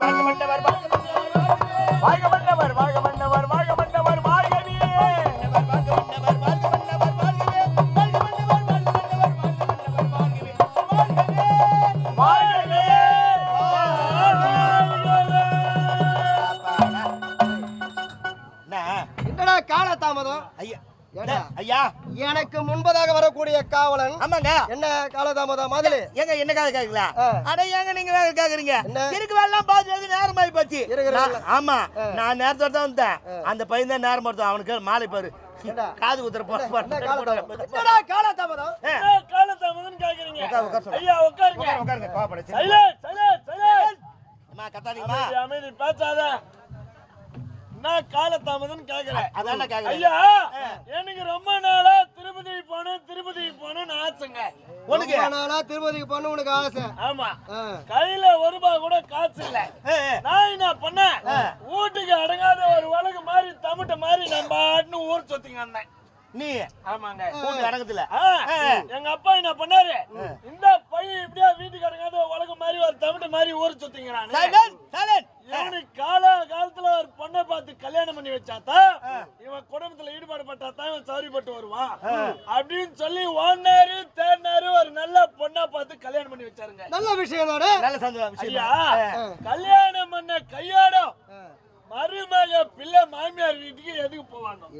மன்னவர் எனக்கு முன்பதாக வரக்கூடிய காவலன் ஆமாங்க என்ன காலதாமதம் முதல்ல ஏங்க என்னக்காக கேக்குறீங்களா? ஆ. அட ஏங்க நீங்க வேற கேக்குறீங்க? என்ன? இருக்கு வேலாம் பாத்து நேரம் ஆயி போச்சு. ஆமா நான் நேரத்தோட தான் வந்தேன். அந்த பையன் தான் நேரம் எடுத்தான் அவனுக்கு மாலை பாரு? காது குத்துற என்ன காலதாமதம்? காலதாமதம்? கேக்குறீங்க. ஐயா உட்காருங்க. உட்காருங்க கோவப்பட சைலன்ட் சைலன்ட் சைலன்ட் அம்மா கத்தாதீங்கம்மா. அமைதி பேசாத. நான் காலத்தாமதம் கேக்குறேன். அதான் கேக்குறேன். ஐயா எனக்கு ரொம்ப நாளா திருப்பதி போகணும் திருப்பதி போகணும்னு ஆசைங்க. உனக்கு? நாளா திருப்பதிக்கு பண்ண உனக்கு ஆசை. ஆமா. கையில ஒரு ரூபாய் கூட காசு இல்ல. நான் என்ன பண்ணேன்? வீட்டுக்கு அடங்காத ஒரு வழக்கு மாதிரி தமிட்ட மாதிரி நான் பாட்டுன்னு ஊர் சுத்திங்க வந்தேன். நீ? ஆமாங்க. கூட்டு அடங்கத்துல எங்க அப்பா என்ன பண்ணாரு? இந்த பையன் இப்படியே வீட்டுக்கு அடங்காத உலக மாதிரி ஒரு தமிழ் மாதிரி ஊர் சுத்திங்கிறானு சைலண்ட் சைலண்ட் இவனுக்கு கால காலத்துல ஒரு பொண்ணை பார்த்து வச்சாத்தா இவன் குடும்பத்துல ஈடுபாடு பட்டாதான் இவன் சௌரியப்பட்டு வருவான் அப்படின்னு சொல்லி ஓடினாரு தேடினாரு ஒரு நல்ல பொண்ணா பார்த்து கல்யாணம் பண்ணி வச்சாருங்க. நல்ல விஷயம் நல்ல சந்தோஷம் ஐயா விஷயம் கல்யாணம் பண்ண கையாடம். மருமக பிள்ளை மாமியார் வீட்டுக்கு எதுக்கு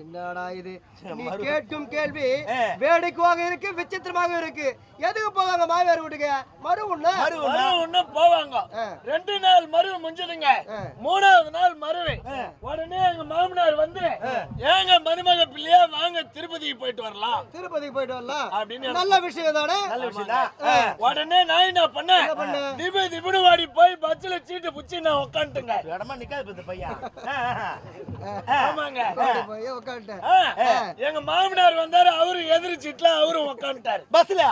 என்னடா இது? நீ கேட்கும் கேள்வி. வேடிக்கையாக இருக்கு விசித்திரமாக இருக்கு. எதுக்கு போவாங்க மாமியார் வீட்டுக்கு? மறு உண்ண மறு ஒண்ணு? போவாங்க. ரெண்டு நாள் மருவு முடிஞ்சதுங்க. மூணாவது நாள் மருவு உடனே எங்க மாமனார் வந்து ஏங்க மருமக பிள்ளையா வாங்க திருப்பதிக்கு போயிட்டு வரலாம். திருப்பதிக்கு போயிட்டு வரலாம். அப்படின்னு நல்ல விஷயம் தானே? நல்ல விஷயம் தான் உடனே நான் என்ன பண்ணேன்? திபு திபுனு வாடி போய் பஸ்ல சீட்டு புடிச்சு நான் உட்காந்துட்டுங்க இடமா நிக்காது பையன். ஆமாங்க. போய் உட்காந்துட்டேன் எங்க மாமனார் வந்தாரு அவரு எதிர் சீட்ல அவரும் உட்காந்துட்டாரு பஸ்ல?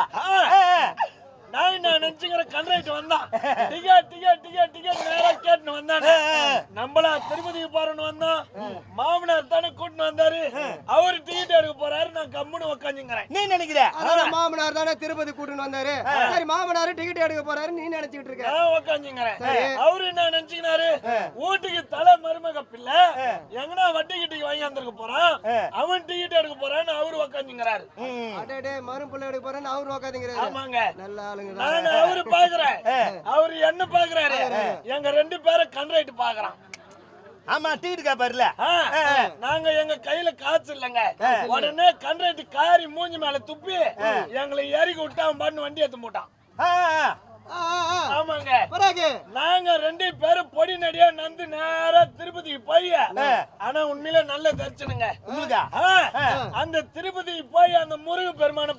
நான் நினைச்சுக்கிற கண்ட்ரைட் வந்தான் டிக்கெட் டிக்கெட் டிக்கெட் டிக்கெட் நேரா கேட்டுன்னு வந்தானே. நம்மளா திருப்பதிக்கு போறோம்னு வந்தோம். மாமனார் தானே கூட்டின்னு வந்தாரு. அவரு டிக்கெட் எடுக்க போறாரு நான் கம்முன்னு உக்காந்துங்கிறேன். நீ நினைக்கிற? அதான் மாமனார் தானே திருப்பதி கூட்டின்னு வந்தாரு. சரி மாமனார் டிக்கெட் எடுக்க போறாரு நீ நினைச்சிட்டு இருக்க. நான் உக்காந்துங்கிறேன். அவரு என்ன நினைச்சுக்கினாரு? வீட்டுக்கு தலை மருமக பிள்ளை எங்கனா வட்டி கிட்டிக்கு வாங்கி வந்திருக்க போறான் அவன் டிக்கெட் எடுக்க போறான்னு அவரு உக்காந்துங்கிறாரு. அடடே மரும் பிள்ளை எடுக்க போறேன்னு அவரு உட்காந்துங்கிறாரு ஆமாங்க. நல்ல நான் அவரு பாக்குறேன். அவரு என்ன பாக்குறாரு? எங்க ரெண்டு பேரும் கண்ட்ரைட் பாக்குறான். ஆமா டிக்கெட் கேப்பாருல. நாங்க எங்க கையில காசு இல்லைங்க. உடனே கண்ட்ரைட் காரி மூஞ்சி மேல துப்பி எங்களை இறக்கி விட்டு அவன் பாட்டு வண்டி எடுத்து போட்டான். ஆமாங்க. பிறகு நாங்க ரெண்டு பேரும் பொடி நடியா நந்து நேரா திருப்பதிக்கு போய் ஆனா உண்மையில நல்ல தரிசனங்க. உங்களுக்கா? அந்த திருப்பதிக்கு போய் அந்த முருக பெருமானை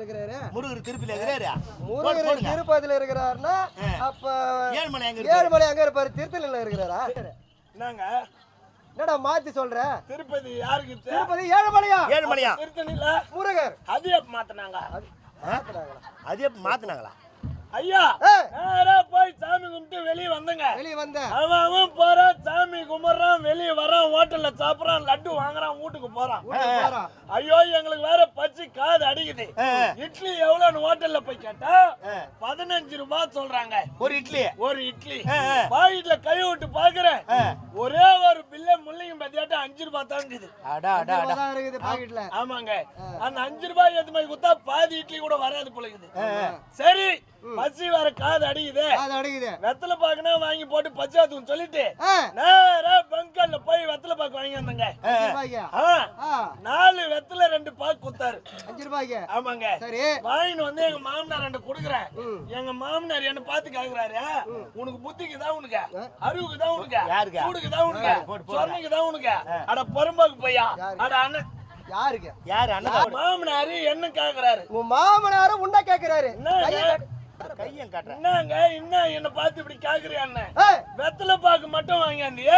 இருக்கிறாரு? முருகர் திருப்பில இருக்கிறாரு? முருகன் திருப்பதியில இருக்கிறாருன்னா அப்ப ஏழு மணி எங்க இருக்கு ஏழுமலை அங்க இருப்பாரு. திருத்தலில இருக்கிறாரா? நாங்க என்னடா மாத்தி சொல்ற? திருப்பதி யாருக்கு திருப்பதி ஏழுமலையா? ஏழு மணியா திருத்தணில முருகர். அது மாத்தினாங்க. அது எப்ப மாற்றினாங்களா ஐயா. நேரா போய் சாமி கும்பிட்டு வெளியே வந்தங்க. வெளிய வந்த அவன் போறான் சாமி கும்பிடுறான் வெளியே வரான் ஹோட்டல்ல சாப்பிடுறான் லட்டு வாங்குறான் வீட்டுக்கு போறான். ஐயோ எங்களுக்கு வேற பச்சை காது அடிக்குது. இட்லி எவ்வளவுன்னு ஹோட்டல்ல போய் கேட்டா பதினஞ்சு ரூபாய் சொல்றாங்க. ஒரு இட்லி. ஒரு இட்லி. பாக்கெட்ல கை விட்டு பாக்குறேன். ஒரே ஒரு பில்ல முள்ளையும் பத்தியாட்டம் அஞ்சு ரூபாய் தான் இருக்குது. ஆமாங்க. அந்த அஞ்சு ரூபாய் போய் குத்தா பாதி இட்லி கூட வராது போலக்குது சரி பசி வர காது அடிக்குது. அது அடங்குது வெத்தலை பாக்குனா வாங்கி போட்டு பச்சாத்துன்னு சொல்லிட்டு நேரா பங்கல்ல போய் வெத்தலை பாக்கு வாங்கி வந்தங்க. நாலு வெத்தலை ரெண்டு பாக்கு குத்தாரு அஞ்சு ரூபாய்க்கு? ஆமாங்க. சரி. வாங்கின்னு வந்து எங்க மாமனார் ரெண்டு கொடுக்குறேன். எங்க மாமனார் என்ன பார்த்து கேக்குறாரு. உனக்கு புத்திக்கு தான் உனக்கு. அறிவுக்கு தான் உனக்கு. யாருக்கு? சூடுக்கு தான் உனக்கு. சொன்னைக்கு தான் உனக்கு. அட பொறும்பாக்கு பையா அட அண்ணன் யாருக்கு? யாரு அண்ணன் மாமனாரு என்ன கேக்குறாரு? உன் மாமனாரு உன்ன கேக்குறாரு. கையம் காட்டுறேன். என்னங்க என்ன என்ன பார்த்து இப்படி கேக்குறியா அண்ணன் ஏய், வெத்தலை பாக்கு மட்டும் வாங்கியாந்தியே?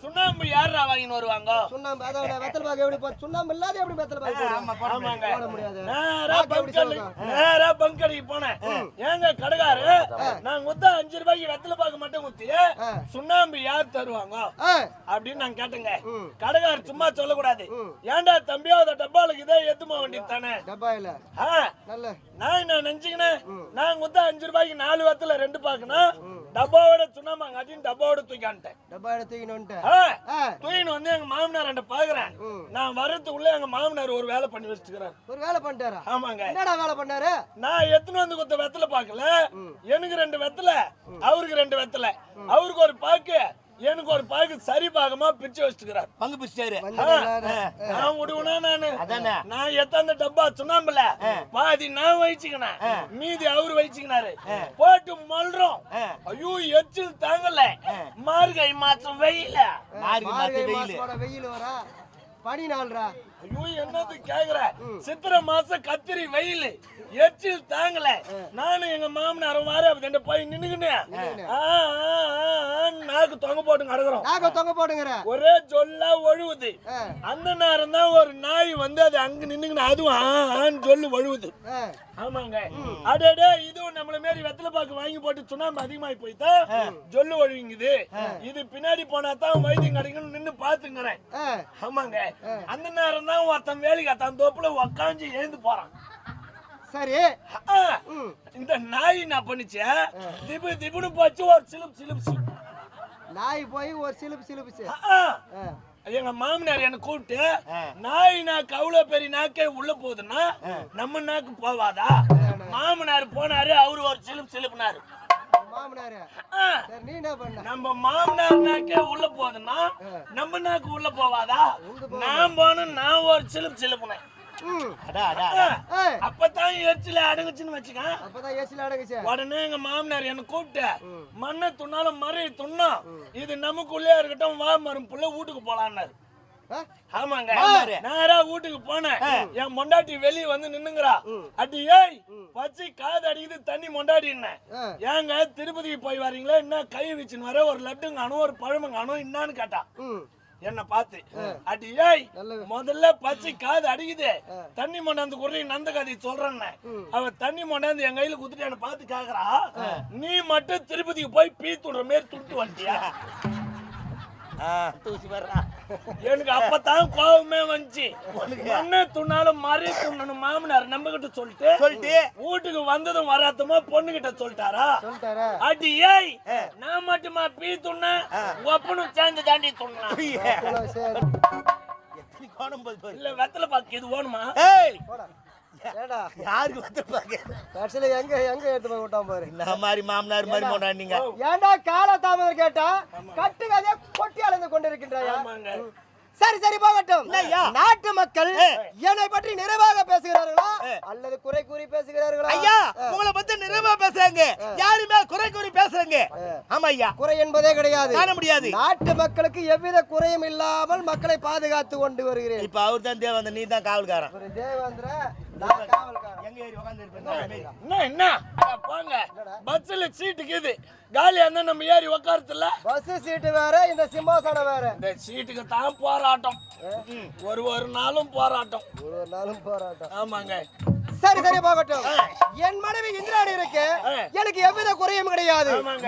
சுண்ணாம்பு யாரா வாங்கின்னு வருவாங்க? சுண்ணாம்பு அதோட வெத்தல் பாக்கு எப்படி போ- சுண்ணாம்பு இல்லாத எப்படி வெத்தல் பாக்கு போடுவோம்? ஆமாங்க. போட முடியாது. நேரா பங்கல் நேரா பங்கடிக்கு போனேன். ஏங்க கடைக்காரு நான் குத்த அஞ்சு ரூபாய்க்கு வெத்தலை பாக்கு மட்டும் குத்தி சுண்ணாம்பு யார் தருவாங்க? அப்படின்னு நான் கேட்டேங்க. கடைக்காரர் சும்மா சொல்லக்கூடாது. ஏன்டா தம்பியோ அந்த டப்பாலுக்கு இதே எத்துமா வேண்டியது தானே? டப்பா இல்ல நான் என்ன நினைச்சுக்கினேன்? நான் குத்த அஞ்சு ரூபாய்க்கு நாலு வெத்தலை ரெண்டு பாக்குனா டப்பாவோட சுண்ணாம்பு அடின்னு டப்பாவோட தூக்கிட்டேன் டப்பா எடுத்து தூக்கினோன்ட்டு தூக்கின்னு வந்து எங்க மாமனார் என்கிட்ட பாக்குறேன். நான் வர்றதுக்குள்ள எங்க மாமனார் ஒரு வேலை பண்ணி வச்சுக்கிறார். ஒரு வேலை பண்ணிட்டாரா? ஆமாங்க. என்னடா வேலை பண்ணாரு? நான் எத்தனை வந்து கொத்த வெத்தலை பார்க்கல எனக்கு ரெண்டு வெத்தலை அவருக்கு ரெண்டு வெத்தலை. அவருக்கு ஒரு பாக்கு. எனக்கு ஒரு பாக்கு சரி பாகமா பிரிச்சு வச்சுக்கிறார். பங்கு பிடிச்சாரு நான் விடுவேனா நானு. அதானே. நான் எத்தாந்த டப்பா சுண்ணாம்புல பாதி நான் வச்சுக்கினேன் மீதி அவரு வச்சுக்கினாரு போட்டு மல்றோம். ஐயோ எச்சில் தாங்கல. மார்கை மாசம் வெயில. மார்கழி மார்கழி மாசம் வெயில் வரா. பனி நாள்ரா ஐயோ என்னது கேக்குற? சித்திரை மாசம் கத்திரி வெயில். எச்சில் தாங்கல. நானும் எங்க மாமனாரும் வார ரெண்டு போய் நின்னுக்கினு. நாக்கு தொங்க போட்டு கிடக்குறோம். நாங்க தொங்க போடுங்கிற ஒரே சொல்லா ஒழுவுது. அந்த நேரம் தான் ஒரு நாய் வந்து அது அங்க நின்னுக்கின்னு அதுவும் ஆன்னு சொல்லி ஒழுவுது. ஆமாங்க. அடடே இதுவும் நம்மள மாரி வெத்தலை பாக்கு வாங்கி போட்டு சுண்ணாம்பு அதிகமாயி போயிட்டா சொல்லு ஒழுங்குது இது பின்னாடி போனா தான் வைத்தியம் கிடைக்கும்னு நின்னு பாத்துங்கிறேன் ஆமாங்க. அந்த நேரம் தான் ஒருத்தன் வேலைக்கு அத்தான் தோப்புல உக்காந்து எழுந்து போறான். சரி. இந்த நாய் என்ன பண்ணுச்சு? திபு திபுன்னு போச்சு ஒரு சிலுப்பு சிலுப்பு நாய் போய் ஒரு சிலுப்பு சிலுப்புச்சு. எங்க மாமனார் என்ன கூப்பிட்டு நாய் நாக்கு அவ்வளவு பெரிய நாக்கே உள்ள போகுதுன்னா நம்ம நாக்கு போவாதா? மாமனார் போனாரு அவரு ஒரு சிலுப்பு சிலுப்புனாரு. மாமனாரு. ஆ, சரி நீ என்ன பண்ண? நம்ம மாமனார் நாக்கே உள்ள போகுதுன்னா நம்ம நாக்கு உள்ள போவாதா? நான் போன நான் ஒரு சிலுப்பு சிலுப்புனேன். அப்பதான் எச்சில அடங்குச்சுன்னு வச்சுக்க அப்பதான் ஏசில அடங்குச்சு. உடனே எங்க மாமனார் என்ன கூப்பிட்டு மண்ணை துண்ணாலும் மறை துண்ணா. இது நமக்குள்ளே இருக்கட்டும் வா மரம் புள்ள வீட்டுக்கு போலான்னாரு. ஆமாங்க நேரா வீட்டுக்கு போனேன். என் மொண்டாட்டி வெளிய வந்து நின்னுங்கறா. அடி ஏய் பச்சை காது அடிக்குது தண்ணி மொண்டாட்டின்னு. ஆ. ஏங்க திருப்பதிக்கு போய் வரீங்களா? என்ன கை வச்சுன்னு வர? ஒரு லட்டு காணும் ஒரு பழமும் காணும் என்னான்னு கேட்டா. என்ன பார்த்து அடி ஏய் முதல்ல பச்சை காது அடிக்குது. தண்ணி மொண்டாந்து குறை நந்த கதை சொல்றேன்னு. அவ தண்ணி மொண்டாந்து என் கையில குத்துட்டு என்ன பார்த்து கேக்குறா நீ மட்டும் திருப்பதிக்கு போய் பீ துடுற மாரி துட்டு வந்துட்டியா? ஆ, தூசி வர்றா. எனக்கு அப்பதான் கோபமே வந்துச்சு. மண்ணை துண்ணாலும் மறை துண்ணணும் மாமனார் நம்ம கிட்ட சொல்லிட்டு சொல்லிட்டு. வீட்டுக்கு வந்ததும் வராதமா பொண்ணு கிட்ட சொல்லிட்டாரா? சொல்லிட்டாரா? அடி ஏய் நான் மட்டுமா பீ துண்ண? ஒப்பனும் சேர்ந்து தாண்டி துண்ணா. இல்ல வெத்தலை பாக்கு இது போடா. ஏடா யாருக்கு கடைசியில எங்க எங்க எடுத்து போய் விட்டான் பாரு இந்த மாதிரி மாமனார் மாதிரி போடாதீங்க ஏன்டா கால தாமதம் கேட்டா? கட்டுக்கதையா கொட்டி அளந்து கொண்டிருக்கின்றாயா? ஆமாங்க. சரி சரி போகட்டும்? நாட்டு மக்கள் என்னை பற்றி நிறைவாக பேசுகிறார்களா? அல்லது குறை கூறி பேசுகிறார்களா? ஐயா உங்களை பத்தி நிறைவா பேசுறாங்க. யாருமே குறை கூறி பேசுறாங்க. ஆமா ஐயா குறை என்பதே கிடையாது. காண முடியாது. நாட்டு மக்களுக்கு எவ்வித குறையும் இல்லாமல் மக்களை பாதுகாத்து கொண்டு வருகிறேன். இப்ப அவர் தான் தேவந்த நீ தான் காவல்காரன். ஒரு தேவேந்திர நான் காவல்காரன். எங்க ஏறி உட்கார்ந்து இருப்பேன் என்ன போங்க. பஸ்ல சீட்டுக்கு இது. காலியா இருந்தா நம்ம ஏறி உக்காரத்துல பஸ் சீட்டு வேற இந்த சிம்மாசனம் வேற. இந்த சீட்டுக்கு தான் போராட்டம். ஒரு ஒரு நாளும் போராட்டம். ஒரு ஒரு நாளும் போராட்டம். ஆமாங்க. சரி சரி போகட்டும். என் மனைவி இந்திராணி இருக்கு. எனக்கு எவ்வித குறையும் கிடையாது. ஆமாங்க.